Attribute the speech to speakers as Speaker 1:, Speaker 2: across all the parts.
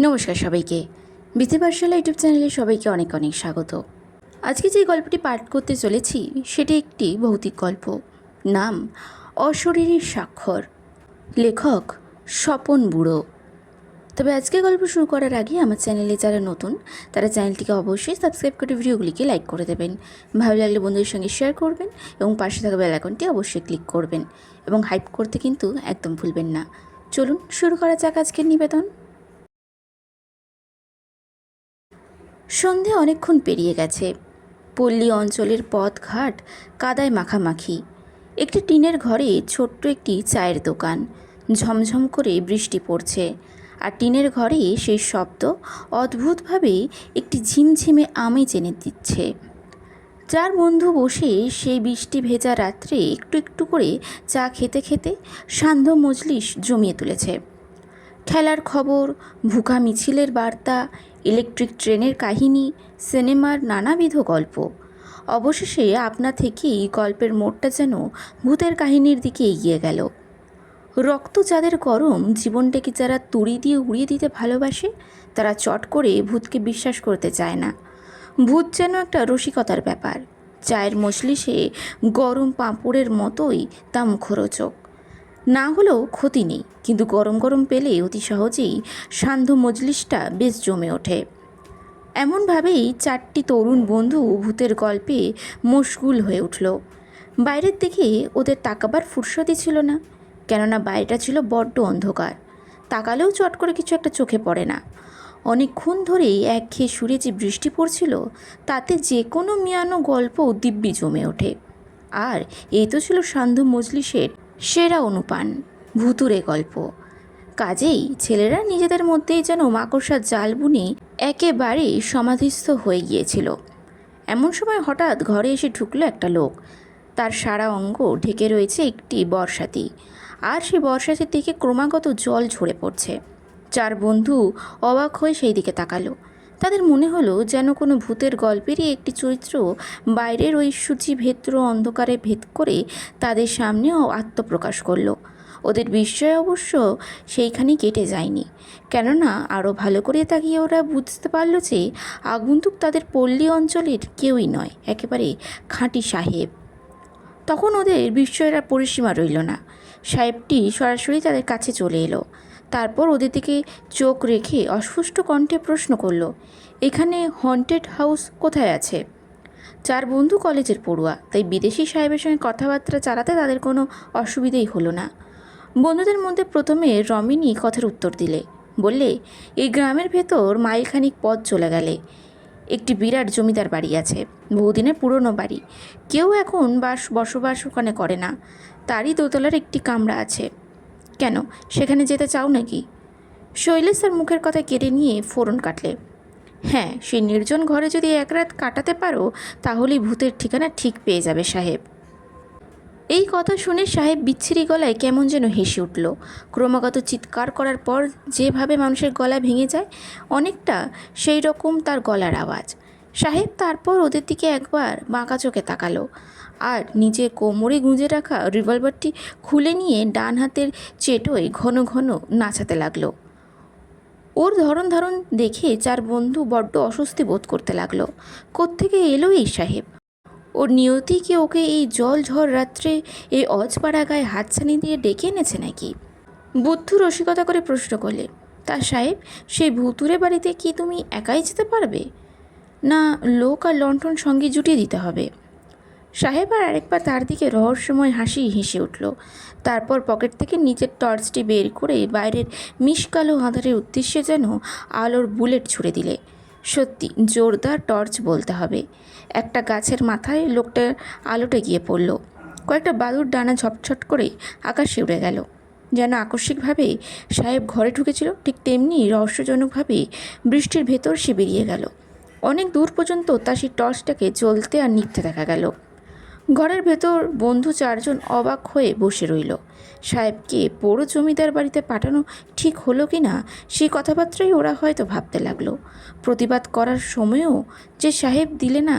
Speaker 1: নমস্কার সবাইকে। বিধিপাঠশালা ইউটিউব চ্যানেলে সবাইকে অনেক অনেক স্বাগত। আজকে যে গল্পটি পাঠ করতে চলেছি, সেটি একটি ভৌতিক গল্প। নাম, অশরীরীর স্বাক্ষর। লেখক, স্বপন বুড়ো। তবে আজকে গল্প শুরু করার আগে আমার চ্যানেলে যারা নতুন, তারা চ্যানেলটিকে অবশ্যই সাবস্ক্রাইব করে ভিডিওগুলিকে লাইক করে দেবেন। ভালো লাগলে বন্ধুদের সঙ্গে শেয়ার করবেন এবং পাশে থাকা বেল আইকনটি অবশ্যই ক্লিক করবেন। এবং হাইপ করতে কিন্তু একদম ভুলবেন না। চলুন শুরু করা যাক আজকের নিবেদন। সন্ধে অনেকক্ষণ পেরিয়ে গেছে। পল্লী অঞ্চলের পথঘাট কাদায় মাখামাখি। একটি টিনের ঘরে ছোট্ট একটি চায়ের দোকান। ঝমঝম করে বৃষ্টি পড়ছে আর টিনের ঘরে সেই শব্দ অদ্ভুতভাবে একটি ঝিমঝিমে আমেজ এনে দিচ্ছে। যার বন্ধু বসে সেই বৃষ্টি ভেজা রাত্রে একটু একটু করে চা খেতে খেতে সান্ধ্য মজলিস জমিয়ে তুলেছে। খেলার খবর ভুকা মিছিলের বার্তা ইলেকট্রিক ট্রেনের কাহিনী, সিনেমার নানাবিধ গল্প। অবশেষে আপনা থেকেই গল্পের মোড়টা যেন ভূতের কাহিনীর দিকে এগিয়ে গেল। রক্ত যাদের গরম জীবনটাকে যারা তুড়ি দিয়ে উড়িয়ে দিতে ভালোবাসে? তারা চট করে ভূতকে বিশ্বাস করতে চায় না। ভূত যেন একটা রসিকতার ব্যাপার। চায়ের মজলিসে গরম পাঁপড়ের মতোই তা মুখরোচক। না হলেও ক্ষতি নেই, কিন্তু গরম গরম পেলে অতি সহজেই সান্ধ্য মজলিসটা বেশ জমে ওঠে। এমনভাবেই চারটি তরুণ বন্ধু ভূতের গল্পে মশগুল হয়ে উঠল। বাইরের দিকে ওদের তাকাবার ফুরসতই ছিল না, কেননা বাইরেটা ছিল বড্ড অন্ধকার। তাকালেও চট করে কিছু একটা চোখে পড়ে না। অনেকক্ষণ ধরেই একঘেয়ে সুরে যে বৃষ্টি পড়ছিল, তাতে যে কোনো মিয়ানো গল্প দিব্যি জমে ওঠে। আর এই তো ছিল সান্ধ্য মজলিসের সেরা অনুপান ভুতুরে গল্প। কাজেই ছেলেরা নিজেদের মধ্যেই যেন মাকড়সার জাল বুনে একেবারেই সমাধিস্থ হয়ে গিয়েছিল। এমন সময় হঠাৎ ঘরে এসে ঢুকলো একটা লোক। তার সারা অঙ্গ ঢেকে রয়েছে একটি বর্ষাতি। আর সেই বর্ষাতির দিকে ক্রমাগত জল ঝরে পড়ছে। চার বন্ধু অবাক হয়ে সেই দিকে তাকালো। তাদের মনে হলো যেন কোনো ভূতের গল্পেরই একটি চরিত্র বাইরের ওই সূচিভেদ্র অন্ধকারে ভেদ করে তাদের সামনেও আত্মপ্রকাশ করল। ওদের বিস্ময় অবশ্য সেইখানেই কেটে যায়নি। কেননা আরও ভালো করে তাকিয়ে ওরা বুঝতে পারল যে আগন্তুক তাদের পল্লী অঞ্চলের কেউই নয়, একেবারে খাঁটি সাহেব। তখন ওদের বিস্ময়ের আর পরিসীমা রইল না। সাহেবটি সরাসরি তাদের কাছে চলে এলো। তারপর ওদের দিকে চোখ রেখে অস্পষ্ট কণ্ঠে প্রশ্ন করল, এখানে হন্টেড হাউস কোথায় আছে? চার বন্ধু কলেজের পড়ুয়া, তাই বিদেশি সাহেবের সঙ্গে কথাবার্তা চালাতে তাদের কোনো অসুবিধেই হলো না। বন্ধুদের মধ্যে প্রথমে রমিনী কথার উত্তর দিলে, বললে, এই গ্রামের ভেতর মাইলখানিক পথ চলে গেলে। একটি বিরাট জমিদার বাড়ি আছে, বহুদিনের পুরনো বাড়ি। কেউ এখন বাস বসবাস ওখানে করে না। তারই দোতলার একটি কামরা আছে। কেন? সেখানে যেতে চাও নাকি? শৈলেশ তার মুখের কথা কেড়ে নিয়ে ফোরন কাটলে। হ্যাঁ সেই নির্জন ঘরে যদি এক রাত কাটাতে পারো, তাহলেই ভূতের ঠিকানা ঠিক পেয়ে যাবে সাহেব। এই কথা শুনে সাহেব বিচ্ছিরি গলায় কেমন যেন হেসে উঠল। ক্রমাগত চিৎকার করার পর যেভাবে মানুষের গলা ভেঙে যায়, অনেকটা সেই রকম তার গলার আওয়াজ। সাহেব তারপর ওদের দিকে একবার বাঁকা চোখে তাকালো। আর নিজের কোমরে গুঁজে রাখা রিভলভারটি খুলে নিয়ে ডান হাতের চেটোয় ঘন ঘন নাচাতে লাগল। ওর ধরন ধারণ দেখে চার বন্ধু বড্ড অস্বস্তি বোধ করতে লাগল। কোত্থেকে এলো এই সাহেব? ওর নিয়তি কি ওকে এই জল ঝড় রাত্রে এই অজপাড়া গায়ে হাতছানি দিয়ে ডেকে এনেছে নাকি? বুদ্ধু রসিকতা করে প্রশ্ন করলে, তা সাহেব সেই ভুতুরে বাড়িতে কি তুমি একাই যেতে পারবে? না লোক আর লণ্ঠন সঙ্গে জুটিয়ে দিতে হবে। সাহেব আর আরেকবার তার দিকে রহস্যময় হাসি হেসে উঠল। তারপর পকেট থেকে নিচের টর্চটি বের করে বাইরের মিশকালো আঁধারের উদ্দেশ্যে যেন আলোর বুলেট ছুড়ে দিলে। সত্যি, জোরদার টর্চ বলতে হবে। একটা গাছের মাথায় লোকটার আলোটা গিয়ে পড়ল। কয়েকটা বালুর ডানা ঝপঝট করে আকাশে উড়ে গেল। যেন আকস্মিকভাবে সাহেব ঘরে ঢুকেছিল, ঠিক তেমনি রহস্যজনকভাবে বৃষ্টির ভেতর সে বেরিয়ে গেল। অনেক দূর পর্যন্ত তা সেই টর্চটাকে জ্বলতে আর নিভতে দেখা গেল। ঘরের ভেতর বন্ধু চারজন অবাক হয়ে বসে রইল। সাহেবকে বড় জমিদার বাড়িতে পাঠানো ঠিক হলো কি না সেই কথাবার্তাই ওরা হয়তো ভাবতে লাগল। প্রতিবাদ করার সময়ও যে সাহেব দিলে না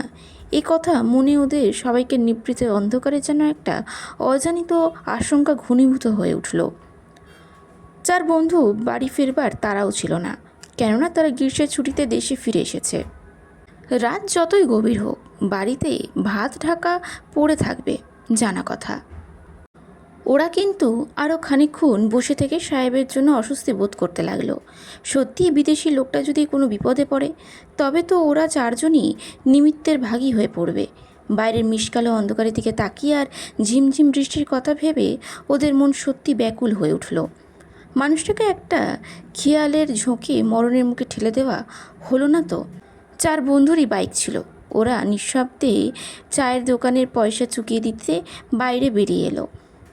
Speaker 1: এই কথা মনে ওদের সবাইকে নিবৃত অন্ধকারে যেন একটা অজানিত আশঙ্কা ঘনীভূত হয়ে উঠল। চার বন্ধু বাড়ি ফিরবার তারাও ছিল না, কেননা তারা গ্রীষ্মের ছুটিতে দেশে ফিরে এসেছে। রাত যতই গভীর হোক বাড়িতে ভাত ঢাকা পড়ে থাকবে, জানা কথা। ওরা কিন্তু আরও খানিকক্ষণ বসে থেকে সাহেবের জন্য অস্বস্তি বোধ করতে লাগল। সত্যি বিদেশি লোকটা যদি কোনো বিপদে পড়ে, তবে তো ওরা চারজনই নিমিত্তের ভাগী হয়ে পড়বে। বাইরের মিশকালো অন্ধকারের দিকে তাকিয়ে আর ঝিমঝিম বৃষ্টির কথা ভেবে ওদের মন সত্যি ব্যাকুল হয়ে উঠল। মানুষটাকে একটা খেয়ালের ঝোঁকে মরণের মুখে ঠেলে দেওয়া হলো না তো। চার বন্ধুরই বাইক ছিল। ওরা নিঃশব্দে চায়ের দোকানের পয়সা চুকিয়ে দিতে বাইরে বেরিয়ে এলো।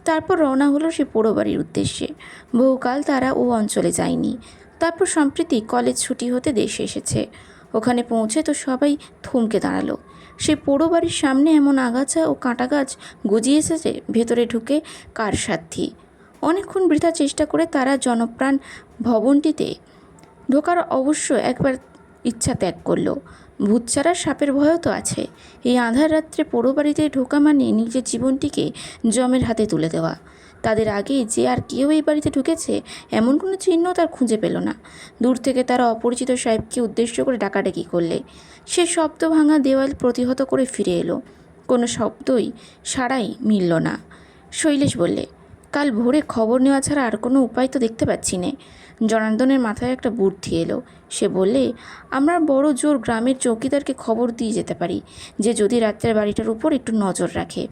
Speaker 1: তারপর রওনা হলো সে পোড়ো বাড়ির উদ্দেশ্যে। বহুকাল তারা ও অঞ্চলে যায়নি। তারপর সম্প্রতি কলেজ ছুটি হতে দেশে এসেছে। ওখানে পৌঁছে তো সবাই থমকে দাঁড়াল। সে পোড়ো বাড়ির সামনে এমন আগাছা ও কাঁটা গাছ গজিয়ে এসেছে, ভেতরে ঢুকে কার সাধ্যি? অনেকক্ষণ বৃথা চেষ্টা করে তারা জনপ্রাণ ভবনটিতে ঢোকার অবশ্য একবার ইচ্ছা ত্যাগ করল। ভূত ছাড়া সাপের ভয়ও তো আছে। এই আধার রাত্রে পোড়ো বাড়িতে ঢোকা মানে নিজের জীবনটিকে জমের হাতে তুলে দেওয়া। তাদের আগে যে আর কেউ এই বাড়িতে ঢুকেছে, এমন কোনো চিহ্ন তার খুঁজে পেল না। দূর থেকে তারা অপরিচিত সাহেবকে উদ্দেশ্য করে ডাকাডাকি করলে। সে শব্দ ভাঙা দেওয়াল প্রতিহত করে ফিরে এলো। কোনো শব্দই সাড়াই মিলল না। শৈলেশ বললে কাল ভোরে খবর নেওয়া ছাড়া আর কোনো উপায় তো দেখতে পাচ্ছি নে। জনার্দনের মাথায় একটা বুদ্ধি এলো। সে বললে, আমরা বড় জোর গ্রামের চৌকিদারকে খবর দিয়ে যেতে পারি, যে যদি রাত্রের বাড়িটার উপর একটু নজর রাখে।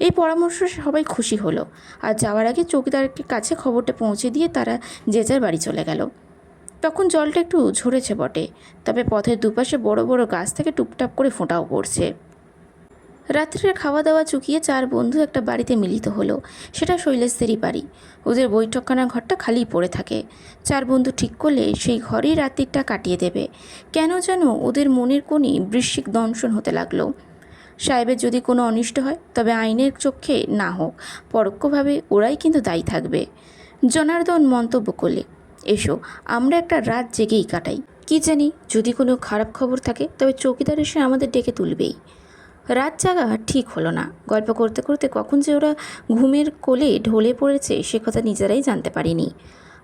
Speaker 1: এই পরামর্শ সবাই খুশি হলো আর যাওয়ার আগে চৌকিদারের কাছে খবরটা পৌঁছে দিয়ে তারা যে যার বাড়ি চলে গেল। তখন জলটা একটু ঝরেছে বটে, তবে পথের দুপাশে বড় বড় গাছ থেকে টুপটাপ করে ফোঁটাও পড়ছে। রাত্রের খাওয়া দাওয়া চুকিয়ে চার বন্ধু একটা বাড়িতে মিলিত হলো। সেটা শৈলেশদেরই বাড়ি। ওদের বৈঠকখানা ঘরটা খালি পড়ে থাকে। চার বন্ধু ঠিক করলে সেই ঘরেই রাত্রিটা কাটিয়ে দেবে। কেন যেন ওদের মনের কোণে বৃশ্চিক দংশন হতে লাগল। সাহেবের যদি কোনো অনিষ্ট হয়, তবে আইনের চোখে না হোক, পরোক্ষভাবে ওরাই কিন্তু দায়ী থাকবে। জনার্দন মন্তব্য করলে, এসো, আমরা একটা রাত জেগেই কাটাই। কি জানি, যদি কোনো খারাপ খবর থাকে, তবে চৌকিদার এসে আমাদের ডেকে তুলবেই। রাত জাগা ঠিক হলো না। গল্প করতে করতে কখন যে ওরা ঘুমের কোলে ঢলে পড়েছে সে কথা নিজেরাই জানতে পারিনি।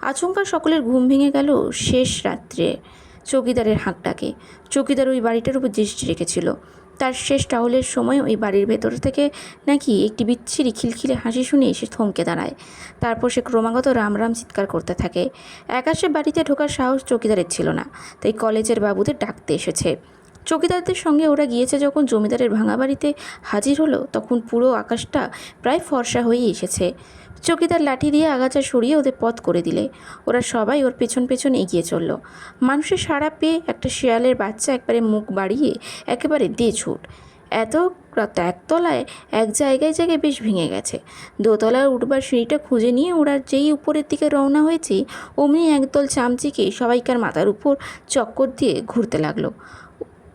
Speaker 1: আচমকা সকলের ঘুম ভেঙে গেল শেষ রাত্রে চৌকিদারের হাঁকটাকে। চৌকিদার ওই বাড়িটার উপর দৃষ্টি রেখেছিল। তার শেষ টাহলের সময় ওই বাড়ির ভেতর থেকে নাকি একটি বিচ্ছিরি খিলখিলে হাসি শুনে এসে থমকে দাঁড়ায়। তারপর সে ক্রমাগত রাম রাম চিৎকার করতে থাকে। একাশে বাড়িতে ঢোকার সাহস চৌকিদারের ছিল না, তাই কলেজের বাবুদের ডাকতে এসেছে। চৌকিদারদের সঙ্গে ওরা গিয়েছে যখন জমিদারের ভাঙা বাড়িতে হাজির হলো, তখন পুরো আকাশটা প্রায় ফর্সা হয়েই এসেছে। চৌকিদার লাঠি দিয়ে আগাছা সরিয়ে ওদের পথ করে দিলে। ওরা সবাই ওর পেছন পেছন এগিয়ে চলল। মানুষের সাড়া পেয়ে একটা শেয়ালের বাচ্চা একবারে মুখ বাড়িয়ে একেবারে দে ছুট এত একতলায় এক জায়গায় জায়গায় বেশ ভেঙে গেছে। দোতলায় উঠবার সিঁড়িটা খুঁজে নিয়ে ওরা যেই উপরের দিকে রওনা হয়েছে, অমনি একদল চামচিকে সবাইকার মাথার উপর চক্কর দিয়ে ঘুরতে লাগল।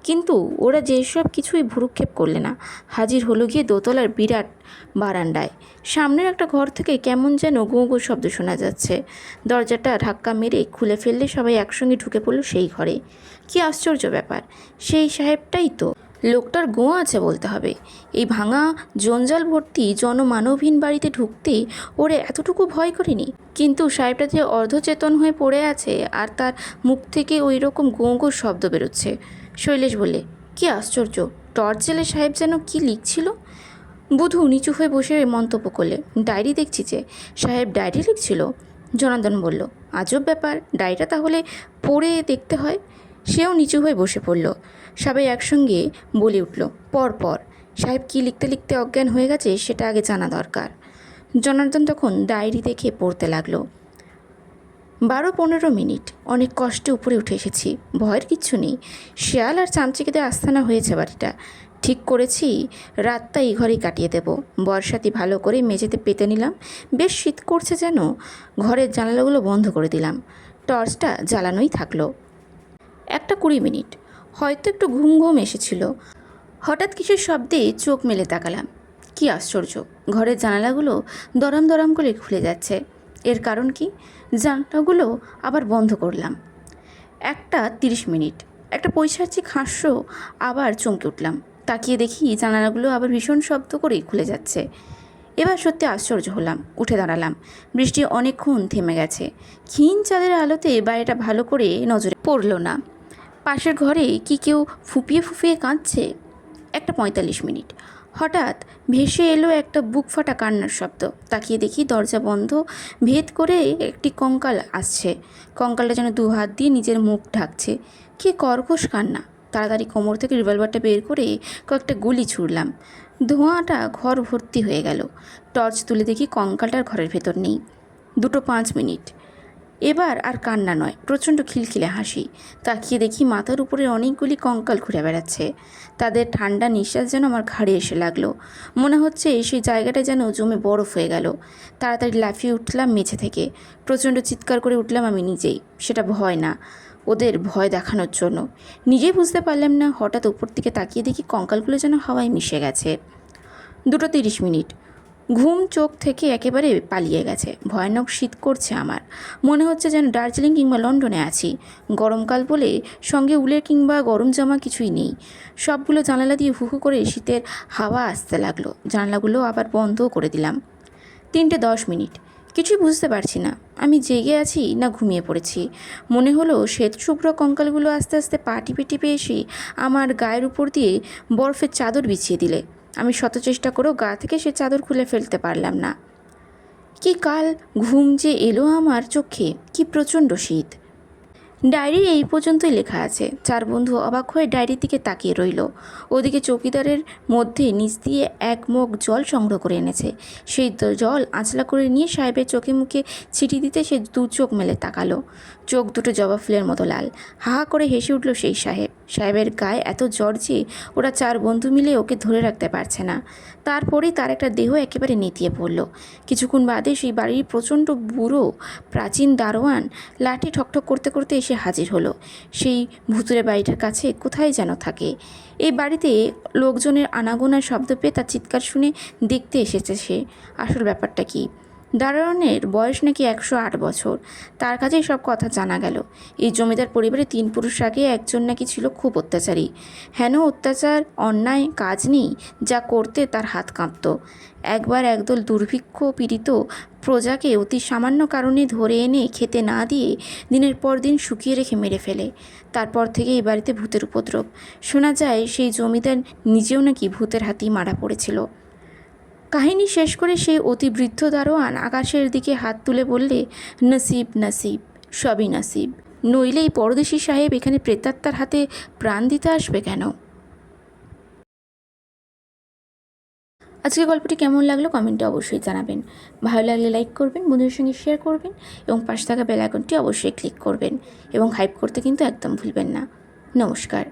Speaker 1: কিন্তু ওরা যেসব কিছুই ভুরুক্ষেপ করলে না, হাজির হলো গিয়ে দোতলার বিরাট বারান্দায়। সামনের একটা ঘর থেকে কেমন যেন গো শব্দ শোনা যাচ্ছে। দরজাটা ধাক্কা মেরে খুলে ফেললে সবাই একসঙ্গে ঢুকে পড়ল সেই ঘরে। কি আশ্চর্য ব্যাপার, সেই সাহেবটাই তো। লোকটার গোঁ আছে বলতে হবে। এই ভাঙা, জঞ্জাল ভর্তি, জনমানবহীন বাড়িতে ঢুকতেই ওরে এতটুকু ভয় করেনি? কিন্তু সাহেবটা যে অর্ধচেতন হয়ে পড়ে আছে আর তার মুখ থেকে ওই রকম গো শব্দ বেরোচ্ছে। শৈলেশ বললে, কি আশ্চর্য, টর্চ জেলে সাহেব যেন কি লিখছিল? বধূ নিচু হয়ে বসে মন্তব্য করলে, ডায়েরি দেখছি যে সাহেব ডায়েরি লিখছিল। জনার্দন বলল, আজব ব্যাপার, ডায়েরিটা তাহলে পড়ে দেখতে হয়? সেও নিচু হয়ে বসে পড়ল। সবাই একসঙ্গে বলে উঠল, পর পর, সাহেব কী লিখতে লিখতে অজ্ঞান হয়ে গেছে সেটা আগে জানা দরকার। জনার্দন তখন ডায়েরি দেখে পড়তে লাগল। বারো পনেরো মিনিট। অনেক কষ্টে উপরে উঠে এসেছি। ভয়ের কিচ্ছু নেই। শেয়াল আর চামচিকেদের আস্থানা হয়েছে বাড়িটা। ঠিক করেছি, রাতটা এই ঘরেই কাটিয়ে দেব। বর্ষাতি ভালো করে মেঝেতে পেতে নিলাম। বেশ শীত করছে যেন, ঘরের জানালাগুলো বন্ধ করে দিলাম। টর্চটা জ্বালানোই থাকল। একটা কুড়ি মিনিট। হয়তো একটু ঘুম ঘুম এসেছিল। হঠাৎ কিসের শব্দে চোখ মেলে তাকালাম। কি আশ্চর্য! ঘরের জানালাগুলো দরম দরম করে খুলে যাচ্ছে। এর কারণ কি? জানলাগুলো আবার বন্ধ করলাম। একটা তিরিশ মিনিট। একটা পৈশাচিক হাস্য আবার চমকে উঠলাম। তাকিয়ে দেখি জানালাগুলো আবার ভীষণ শব্দ করেই খুলে যাচ্ছে। এবার সত্যি আশ্চর্য হলাম, উঠে দাঁড়ালাম। বৃষ্টি অনেকক্ষণ থেমে গেছে। ক্ষীণ চাঁদের আলোতে বাড়িটা ভালো করে নজরে পড়ল না। পাশের ঘরে কি কেউ ফুপিয়ে ফুপিয়ে কাঁদছে? একটা পঁয়তাল্লিশ মিনিট। হঠাৎ ভেসে এলো একটা বুক ফাটা কান্নার শব্দ। তাকিয়ে দেখি দরজা বন্ধ। ভেদ করে একটি কঙ্কাল আসছে। কঙ্কালটা যেন দু হাত দিয়ে নিজের মুখ ঢাকছে। কি কর্কশ কান্না। তাড়াতাড়ি কোমর থেকে রিভলভারটা বের করে কয়েকটা গুলি ছুড়লাম। ধোঁয়াটা ঘর ভর্তি হয়ে গেল। টর্চ তুলে দেখি কঙ্কালটার ঘরের ভেতর নেই। দুটো পাঁচ মিনিট। এবার আর কান্না নয়, প্রচণ্ড খিলখিলে হাসি। তাকিয়ে দেখি মাথার উপরে অনেকগুলি কঙ্কাল ঘুরে বেড়াচ্ছে। তাদের ঠান্ডা নিঃশ্বাস যেন আমার ঘাড়ে এসে লাগল। মনে হচ্ছে সেই জায়গাটা যেন জমে বরফ হয়ে গেল। তাড়াতাড়ি লাফিয়ে উঠলাম মেঝে থেকে। প্রচণ্ড চিৎকার করে উঠলাম আমি নিজেই। সেটা ভয় না, ওদের ভয় দেখানোর জন্য। নিজেই বুঝতে পারলাম না, হঠাৎ উপর দিকে তাকিয়ে দেখি কঙ্কালগুলো যেন হাওয়ায় মিশে গেছে। দুটো তিরিশ মিনিট। ঘুম চোখ থেকে একেবারে পালিয়ে গেছে। ভয়ানক শীত করছে আমার। মনে হচ্ছে যেন দার্জিলিং কিংবা লন্ডনে আছি। গরমকাল বলে সঙ্গে উলের কিংবা গরম জামা কিছুই নেই। সবগুলো জানালা দিয়ে হু হু করে শীতের হাওয়া আসতে লাগল। জানলাগুলো আবার বন্ধও করে দিলাম। তিনটে দশ মিনিট। কিছুই বুঝতে পারছি না। আমি জেগে আছি না ঘুমিয়ে পড়েছি। মনে হলো শ্বেত শুভ্র কঙ্কালগুলো আস্তে আস্তে পা টিপে টিপে এসে আমার গায়ের উপর দিয়ে বরফের চাদর বিছিয়ে দিলে। আমি শত চেষ্টা করেও গা থেকে সে চাদর খুলে ফেলতে পারলাম না। কি কাল ঘুম যে এলো আমার চোখে, কি প্রচণ্ড শীত। ডায়েরি এই পর্যন্তই লেখা আছে। চার বন্ধু অবাক হয়ে ডায়েরির দিকে তাকিয়ে রইল। ওদিকে চৌকিদারের মধ্যে নিচ দিয়ে এক মগ জল সংগ্রহ করে এনেছে। সেই জল আঁচলা করে নিয়ে সাহেবের চোখে মুখে ছিটি দিতে সে দু চোখ মেলে তাকালো। চোখ দুটো জবা ফুলের মতো লাল। হা হা করে হেসে উঠল সেই সাহেব। সাহেবের গায়ে এত জ্বর যে ওরা চার বন্ধু মিলে ওকে ধরে রাখতে পারছে না। তারপরেই তার একটা দেহ একেবারে নেতিয়ে পড়ল। কিছুক্ষণ বাদে সেই বাড়ির প্রচণ্ড বুড়ো, প্রাচীন দারোয়ান লাঠি ঠকঠক করতে করতে এসে হাজির হলো। সেই ভুতুরে বাড়িটার কাছে কোথায় যেন থাকে। এই বাড়িতে লোকজনের আনাগোনার শব্দ পেয়ে তার চিৎকার শুনে দেখতে এসেছে সে। আসল ব্যাপারটা কি? দারোয়ানের বয়স নাকি একশো আট বছর। তার কাছেই সব কথা জানা গেল। এই জমিদার পরিবারে তিন পুরুষ আগে একজন নাকি ছিল খুব অত্যাচারী। হেন অত্যাচার, অন্যায়, কাজ নেই, যা করতে তার হাত কাঁপত। একবার একদল দুর্ভিক্ষ পীড়িত প্রজাকে অতি সামান্য কারণে ধরে এনে খেতে না দিয়ে দিনের পর দিন শুকিয়ে রেখে মেরে ফেলে। তারপর থেকে এই বাড়িতে ভূতের উপদ্রব। শোনা যায় সেই জমিদার নিজেও নাকি ভূতের হাতেই মারা পড়েছিল। কাহিনী শেষ করে সেই অতি বৃদ্ধ দারোয়ান আকাশের দিকে হাত তুলে বললে, নসিব নসিব, সবই নসিব। নইলে এই পরদেশি সাহেব এখানে প্রেতাত্মার হাতে প্রাণ দিতে আসবে কেন? আজকে গল্পটি কেমন লাগল কমেন্টে অবশ্যই জানাবেন। ভালো লাগলে লাইক করবেন, বন্ধুদের সঙ্গে শেয়ার করবেন এবং পাশে থাকা বেল আইকনটি অবশ্যই ক্লিক করবেন এবং হাইপ করতে কিন্তু একদম ভুলবেন না। নমস্কার।